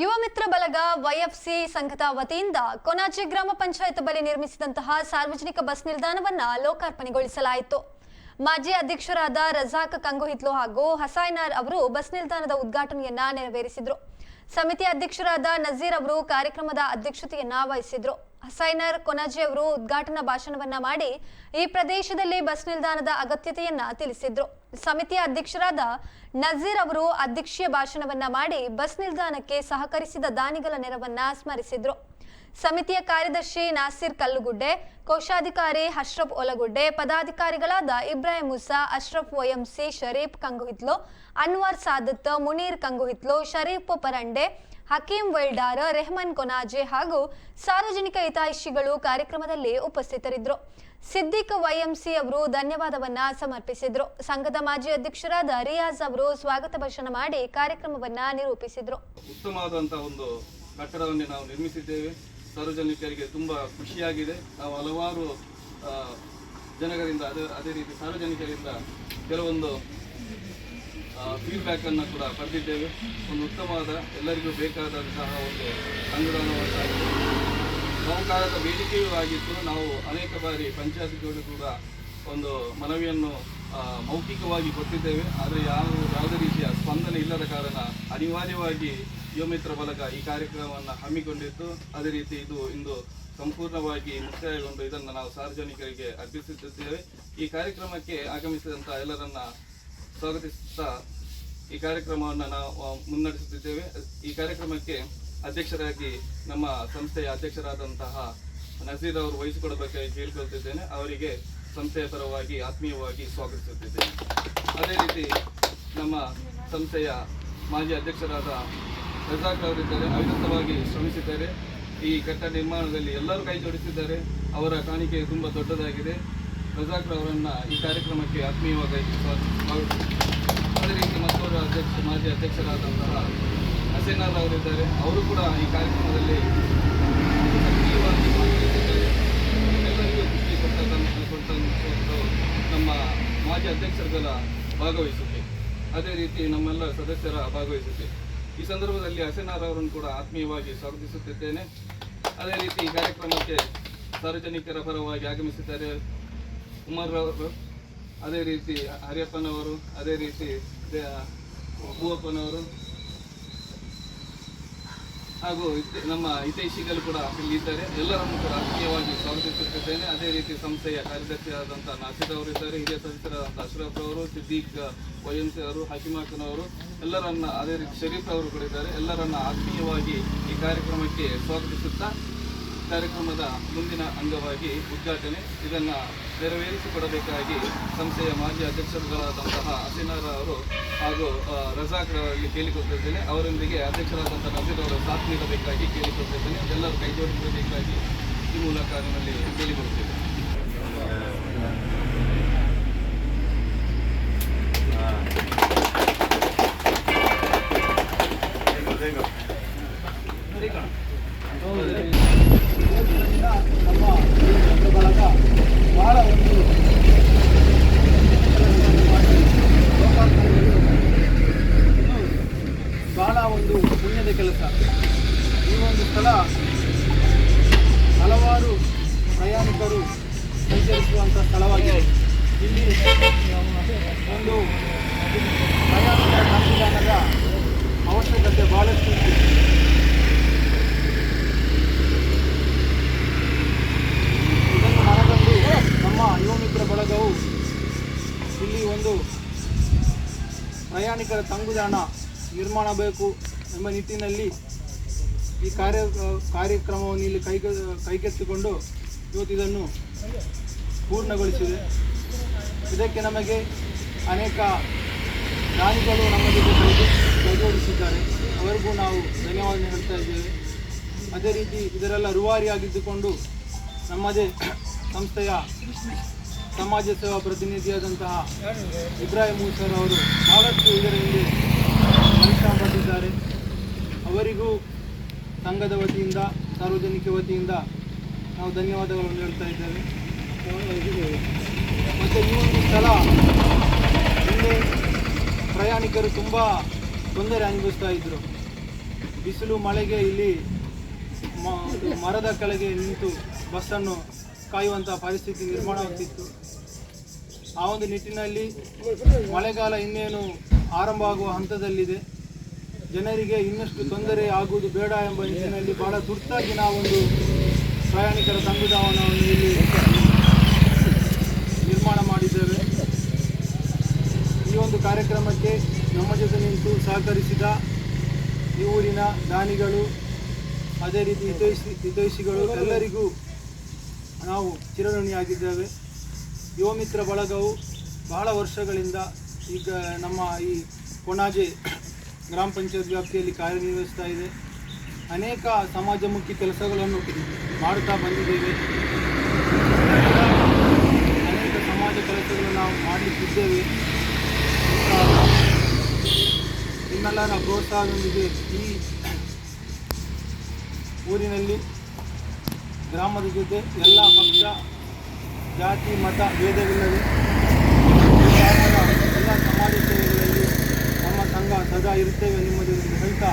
ಯುವ ಮಿತ್ರ ಬಲಗ ವೈಎಫ್ಸಿ ಸಂಘದ ವತಿಯಿಂದ ಕೊನಾಜಿ ಗ್ರಾಮ ಪಂಚಾಯತ್ ಬಳಿ ನಿರ್ಮಿಸಿದಂತಹ ಸಾರ್ವಜನಿಕ ಬಸ್ ನಿಲ್ದಾಣವನ್ನ ಲೋಕಾರ್ಪಣೆಗೊಳಿಸಲಾಯಿತು. ಮಾಜಿ ಅಧ್ಯಕ್ಷರಾದ ರಜಾಕ್ ಕಂಗುಹಿತ್ಲು ಹಾಗೂ ಹಸಾಯ್ನಾರ್ ಅವರು ಬಸ್ ನಿಲ್ದಾಣದ ಉದ್ಘಾಟನೆಯನ್ನ ನೆರವೇರಿಸಿದ್ರು. ಸಮಿತಿ ಅಧ್ಯಕ್ಷರಾದ ನಜೀರ್ ಅವರು ಕಾರ್ಯಕ್ರಮದ ಅಧ್ಯಕ್ಷತೆಯನ್ನ ವಹಿಸಿದ್ರು. ಹಸೈನರ್ ಕೊನಾಜಿ ಅವರು ಉದ್ಘಾಟನಾ ಭಾಷಣವನ್ನ ಮಾಡಿ ಈ ಪ್ರದೇಶದಲ್ಲಿ ಬಸ್ ನಿಲ್ದಾಣದ ಅಗತ್ಯತೆಯನ್ನ ತಿಳಿಸಿದ್ರು. ಸಮಿತಿಯ ಅಧ್ಯಕ್ಷರಾದ ನಜೀರ್ ಅವರು ಅಧ್ಯಕ್ಷೀಯ ಭಾಷಣವನ್ನ ಮಾಡಿ ಬಸ್ ನಿಲ್ದಾಣಕ್ಕೆ ಸಹಕರಿಸಿದ ದಾನಿಗಳ ನೆರವನ್ನ ಸ್ಮರಿಸಿದ್ರು. ಸಮಿತಿಯ ಕಾರ್ಯದರ್ಶಿ ನಾಸಿರ್ ಕಲ್ಲುಗುಡ್ಡೆ, ಕೋಶಾಧಿಕಾರಿ ಅಶ್ರಫ್ ಒಲಗುಡ್ಡೆ, ಪದಾಧಿಕಾರಿಗಳಾದ ಇಬ್ರಾಹಿಂ ಮುಸಾ, ಅಶ್ರಫ್ ಒಎಂಸಿ, ಶರೀಫ್ ಕಂಗುಹಿತ್ಲು, ಅನ್ವರ್ ಸಾದತ್, ಮುನೀರ್ ಕಂಗುಹಿತ್ಲು, ಶರೀಫ್ ಪರಂಡೆ ಹಕೀಂ ವೈಲ್ಡಾರ್, ರೆಹಮಾನ್ ಕೊನಾಜೆ ಹಾಗೂ ಸಾರ್ವಜನಿಕ ಹಿತೈಷಿಗಳು ಕಾರ್ಯಕ್ರಮದಲ್ಲಿ ಉಪಸ್ಥಿತರಿದ್ದರು. ಸಿದ್ದಿಕ್ ವೈಎಂಸಿ ಅವರು ಧನ್ಯವಾದವನ್ನ ಸಮರ್ಪಿಸಿದ್ರು. ಸಂಘದ ಮಾಜಿ ಅಧ್ಯಕ್ಷರಾದ ರಿಯಾಜ್ ಅವರು ಸ್ವಾಗತ ಭಾಷಣ ಮಾಡಿ ಕಾರ್ಯಕ್ರಮವನ್ನ ನಿರೂಪಿಸಿದ್ರು. ಉತ್ತಮವಾದಂತಹ ಒಂದು ಕಟ್ಟಡವನ್ನು ನಾವು ನಿರ್ಮಿಸಿದ್ದೇವೆ. ಸಾರ್ವಜನಿಕರಿಗೆ ತುಂಬಾ ಖುಷಿಯಾಗಿದೆ. ನಾವು ಹಲವಾರು ಜನಗಳಿಂದ ಅದೇ ಅದೇ ರೀತಿ ಸಾರ್ವಜನಿಕರಿಂದ ಕೆಲವೊಂದು ಫೀಡ್ಬ್ಯಾಕ್ ಅನ್ನು ಕೂಡ ಪಡೆದಿದ್ದೇವೆ. ಒಂದು ಉತ್ತಮವಾದ ಎಲ್ಲರಿಗೂ ಬೇಕಾದಂತಹ ಒಂದು ಅನುದಾನವನ್ನು ಬಹುಕಾಲದ ಬೇಡಿಕೆಯೂ ಆಗಿತ್ತು ನಾವು ಅನೇಕ ಬಾರಿ ಪಂಚಾಯತ್ಗಳು ಕೂಡ ಒಂದು ಮನವಿಯನ್ನು ಮೌಖಿಕವಾಗಿ ಕೊಟ್ಟಿದ್ದೇವೆ. ಆದರೆ ಯಾವ, ಯಾವುದೇ ರೀತಿಯ ಸ್ಪಂದನೆ ಇಲ್ಲದ ಕಾರಣ ಅನಿವಾರ್ಯವಾಗಿ ಯುವಮಿತ್ರ ಬಳಗ ಈ ಕಾರ್ಯಕ್ರಮವನ್ನು ಹಮ್ಮಿಕೊಂಡಿತ್ತು ಅದೇ ರೀತಿ ಇದು ಇಂದು ಸಂಪೂರ್ಣವಾಗಿ ಮುಕ್ತಾಯಗೊಂಡು ಇದನ್ನು ನಾವು ಸಾರ್ವಜನಿಕರಿಗೆ ಅರ್ಪಿಸುತ್ತಿದ್ದೇವೆ. ಈ ಕಾರ್ಯಕ್ರಮಕ್ಕೆ ಆಗಮಿಸಿದಂಥ ಎಲ್ಲರನ್ನ ಸ್ವಾಗತಿಸುತ್ತಾ ಈ ಕಾರ್ಯಕ್ರಮವನ್ನು ನಾವು ಮುನ್ನಡೆಸುತ್ತಿದ್ದೇವೆ. ಈ ಕಾರ್ಯಕ್ರಮಕ್ಕೆ ಅಧ್ಯಕ್ಷರಾಗಿ ನಮ್ಮ ಸಂಸ್ಥೆಯ ಅಧ್ಯಕ್ಷರಾದಂತಹ ನಜೀರ್ ಅವರು ವಹಿಸಿಕೊಡಬೇಕಾಗಿ ಕೇಳಿಕೊಳ್ತಿದ್ದೇನೆ ಅವರಿಗೆ ಸಂಸ್ಥೆಯ ಪರವಾಗಿ ಆತ್ಮೀಯವಾಗಿ ಸ್ವಾಗತಿಸುತ್ತಿದ್ದೇನೆ. ಅದೇ ರೀತಿ ನಮ್ಮ ಸಂಸ್ಥೆಯ ಮಾಜಿ ಅಧ್ಯಕ್ಷರಾದ ರಜಾಕ್ ಅವರಿದ್ದಾರೆ. ಅವಿರತವಾಗಿ ಶ್ರಮಿಸಿದ್ದಾರೆ. ಈ ಕಟ್ಟಡ ನಿರ್ಮಾಣದಲ್ಲಿ ಎಲ್ಲರೂ ಕೈ ಜೋಡಿಸಿದ್ದಾರೆ. ಅವರ ಕಾಣಿಕೆ ತುಂಬ ದೊಡ್ಡದಾಗಿದೆ. ರಜಾಕ್ ಅವರನ್ನು ಈ ಕಾರ್ಯಕ್ರಮಕ್ಕೆ ಆತ್ಮೀಯವಾಗಿ ಸ್ವಾಗತಿಸುತ್ತೇನೆ ಅಧ್ಯಕ್ಷ ಮಾಜಿ ಅಧ್ಯಕ್ಷರಾದಂತಹ ಹಸೀನಾರ್ ಅವರಿದ್ದಾರೆ. ಅವರು ಕೂಡ ಈ ಕಾರ್ಯಕ್ರಮದಲ್ಲಿ ಸಕ್ರಿಯವಾಗಿ ಭಾಗವಹಿಸಿದ್ದಾರೆ. ಎಲ್ಲರಿಗೂ ಖುಷಿ ಕೊಟ್ಟಂಥದ್ದು ನಮ್ಮ ಮಾಜಿ ಅಧ್ಯಕ್ಷರುಗಳ ಭಾಗವಹಿಸುತ್ತೆ ಅದೇ ರೀತಿ ನಮ್ಮೆಲ್ಲ ಸದಸ್ಯರ ಭಾಗವಹಿಸುತ್ತೆ ಈ ಸಂದರ್ಭದಲ್ಲಿ ಹಸೀನಾರ್ ಅವರನ್ನು ಕೂಡ ಆತ್ಮೀಯವಾಗಿ ಸ್ವಾಗತಿಸುತ್ತಿದ್ದೇನೆ. ಅದೇ ರೀತಿ ಈ ಕಾರ್ಯಕ್ರಮಕ್ಕೆ ಸಾರ್ವಜನಿಕರ ಪರವಾಗಿ ಆಗಮಿಸಿದ್ದಾರೆ ಕುಮಾರ್ ಅವರು. ಅದೇ ರೀತಿ ಹರಿಯಪ್ಪನವರು. ಅದೇ ರೀತಿ ಭೂವಪ್ಪನವರು ಹಾಗೂ ನಮ್ಮ ಹಿತೈಷಿಗಳು ಕೂಡ ಇಲ್ಲಿದ್ದಾರೆ. ಎಲ್ಲರನ್ನು ಕೂಡ ಆತ್ಮೀಯವಾಗಿ ಸ್ವಾಗತಿಸುತ್ತಿದ್ದೇನೆ. ಅದೇ ರೀತಿ ಸಂಸ್ಥೆಯ ಕಾರ್ಯದರ್ಶಿಯಾದಂಥ ನಾಸಿರ್ ಅವರು ಇದ್ದಾರೆ. ಹಿರಿಯ ಸದಸ್ಯರಾದಂಥ ಅಶ್ರಫ್ ಅವರು, ಸಿದ್ದೀಕ್ ವಯಂಸಿ ಅವರು ಹಾಕಿಮಾಕನವರು ಎಲ್ಲರನ್ನ, ಅದೇ ರೀತಿ ಶರೀಫ್ ಅವರು ಕೂಡ ಇದ್ದಾರೆ. ಎಲ್ಲರನ್ನ ಆತ್ಮೀಯವಾಗಿ ಈ ಕಾರ್ಯಕ್ರಮಕ್ಕೆ ಸ್ವಾಗತಿಸುತ್ತಾ ಕಾರ್ಯಕ್ರಮದ ಮುಂದಿನ ಅಂಗವಾಗಿ ಉದ್ಘಾಟನೆ. ಇದನ್ನು ನೆರವೇರಿಸಿಕೊಡಬೇಕಾಗಿ ಸಂಸ್ಥೆಯ ಮಾಜಿ ಅಧ್ಯಕ್ಷರುಗಳಾದಂತಹ ಅಸಿನಾರ ಅವರು ಹಾಗೂ ಆ, ರಜಾಕ್ ಅವರಲ್ಲಿ ಕೇಳಿಕೊಳ್ತಿದ್ದೇನೆ ಅವರೊಂದಿಗೆ ಅಧ್ಯಕ್ಷರಾದಂಥ ನಜೀರ್ ಅವರ ಸಾಥ್ ನೀಡಬೇಕಾಗಿ ಕೇಳಿಕೊಳ್ತಿದ್ದೇನೆ ಎಲ್ಲರೂ ಕೈಜೋಡಿಸಬೇಕಾಗಿ ಈ ಮೂಲಕ ನಿಮ್ಮಲ್ಲಿ ಕೇಳಿಕೊಳ್ತೇವೆ ನಮ್ಮ ಈ ಬಳಗ ಬಹಳ ಒಂದು ಇದು ಬಹಳ ಒಂದು ಕೆಲಸ ಈ ಒಂದು ಸ್ಥಳ ಹಲವಾರು ಪ್ರಯಾಣಿಕರು ಸಂಚರಿಸುವಂಥ ಸ್ಥಳವಾಗಿದೆ. ಇಲ್ಲಿ ಒಂದು ಪ್ರಯಾಣಿಕರ ಸಂವಿಧಾನದ ಅವಶ್ಯಕತೆ ಬಹಳಷ್ಟು ಇದೆ. ಇದನ್ನು ಮನಗಂಡು ನಮ್ಮ ಯುವ ಬಳಗವು ಇಲ್ಲಿ ಒಂದು ಪ್ರಯಾಣಿಕರ ತಂಗುದಾಣ ನಿರ್ಮಾಣ ಬೇಕು. ಎಂಬ ನಿಟ್ಟಿನಲ್ಲಿ ಈ ಕಾರ್ಯ, ಕಾರ್ಯಕ್ರಮವನ್ನು ಇಲ್ಲಿ ಕೈಗೆ ಕೈಗೆತ್ತಿಕೊಂಡು ಇವತ್ತು ಇದನ್ನು ಪೂರ್ಣಗೊಳಿಸಿದೆ. ಇದಕ್ಕೆ ನಮಗೆ ಅನೇಕ ದಾನಿಗಳು ನಮ್ಮ ಜೊತೆ ಕೈಜೋಡಿಸಿದ್ದಾರೆ ಅವರಿಗೂ ನಾವು ಧನ್ಯವಾದ ಹೇಳ್ತಾ ಇದ್ದೇವೆ. ಅದೇ ರೀತಿ ಇದರೆಲ್ಲ ರೂವಾರಿಯಾಗಿದ್ದುಕೊಂಡು ನಮ್ಮದೇ ಸಂಸ್ಥೆಯ ಸಮಾಜ ಸೇವಾ ಪ್ರತಿನಿಧಿಯಾದಂತಹ ಇಬ್ರಾಹಿಂ ಮೂಸರ್ ಅವರು ಬಹಳಷ್ಟು ಇದರ ಹಿಂದೆ ಅವರಿಗೂ ಸಂಘದ ವತಿಯಿಂದ, ಸಾರ್ವಜನಿಕ ವತಿಯಿಂದ ನಾವು ಧನ್ಯವಾದಗಳನ್ನು ಹೇಳ್ತಾ ಇದ್ದೇವೆ. ಮತ್ತು ಈ ಒಂದು ಸ್ಥಳ ಹಿಂದೆ ಪ್ರಯಾಣಿಕರು ತುಂಬ ತೊಂದರೆ ಅನುಭವಿಸ್ತಾ ಇದ್ದರು ಬಿಸಿಲು, ಮಳೆಗೆ ಇಲ್ಲಿ ಮರದ ಕೆಳಗೆ ನಿಂತು ಬಸ್ಸನ್ನು ಕಾಯುವಂಥ ಪರಿಸ್ಥಿತಿ ನಿರ್ಮಾಣವಾಗ್ತಿತ್ತು ಆ ಒಂದು ನಿಟ್ಟಿನಲ್ಲಿ ಮಳೆಗಾಲ ಇನ್ನೇನು ಆರಂಭ ಆಗುವ ಹಂತದಲ್ಲಿದೆ. ಜನರಿಗೆ ಇನ್ನಷ್ಟು ತೊಂದರೆ ಆಗುವುದು ಬೇಡ ಎಂಬ ನಿಟ್ಟಿನಲ್ಲಿ ಬಹಳ ತುರ್ತಾಗಿ ನಾವೊಂದು ಪ್ರಯಾಣಿಕರ ಸಂವಿಧಾನವನ್ನು ಇಲ್ಲಿ ನಿರ್ಮಾಣ ಮಾಡಿದ್ದೇವೆ. ಈ ಒಂದು ಕಾರ್ಯಕ್ರಮಕ್ಕೆ ನಮ್ಮ ಜೊತೆ ನಿಂತು ಸಹಕರಿಸಿದ ಈ ಊರಿನ ದಾನಿಗಳು, ಅದೇ ರೀತಿ ಹಿತೈಷಿ, ಹಿತೈಷಿಗಳು ಎಲ್ಲರಿಗೂ ನಾವು ಚಿರಋಣಿಯಾಗಿದ್ದೇವೆ. ಯುವ ಮಿತ್ರ ಬಳಗವು ಬಹಳ ವರ್ಷಗಳಿಂದ ಈಗ ನಮ್ಮ ಈ ಕೊಣಾಜೆ ಗ್ರಾಮ ಪಂಚಾಯತ್ ವ್ಯಾಪ್ತಿಯಲ್ಲಿ ಕಾರ್ಯನಿರ್ವಹಿಸ್ತಾ ಇದೆ. ಅನೇಕ ಸಮಾಜಮುಖಿ ಕೆಲಸಗಳನ್ನು ಮಾಡುತ್ತಾ ಬಂದಿದ್ದೇವೆ. ಅನೇಕ ಸಮಾಜ ಕೆಲಸಗಳು ನಾವು ಮಾಡಲಿಕ್ಕಿದ್ದೇವೆ ನಿಮ್ಮೆಲ್ಲರ ಪ್ರೋತ್ಸಾಹದೊಂದಿಗೆ ಈ ಊರಿನಲ್ಲಿ ಗ್ರಾಮದ ಜೊತೆ ಎಲ್ಲ ಪಕ್ಷ, ಜಾತಿ, ಮತ, ಭೇದವಿಲ್ಲದೆ ಸದಾ ಇರುತ್ತೇವೆ ನಿಮ್ಮದು ಹೇಳ್ತಾ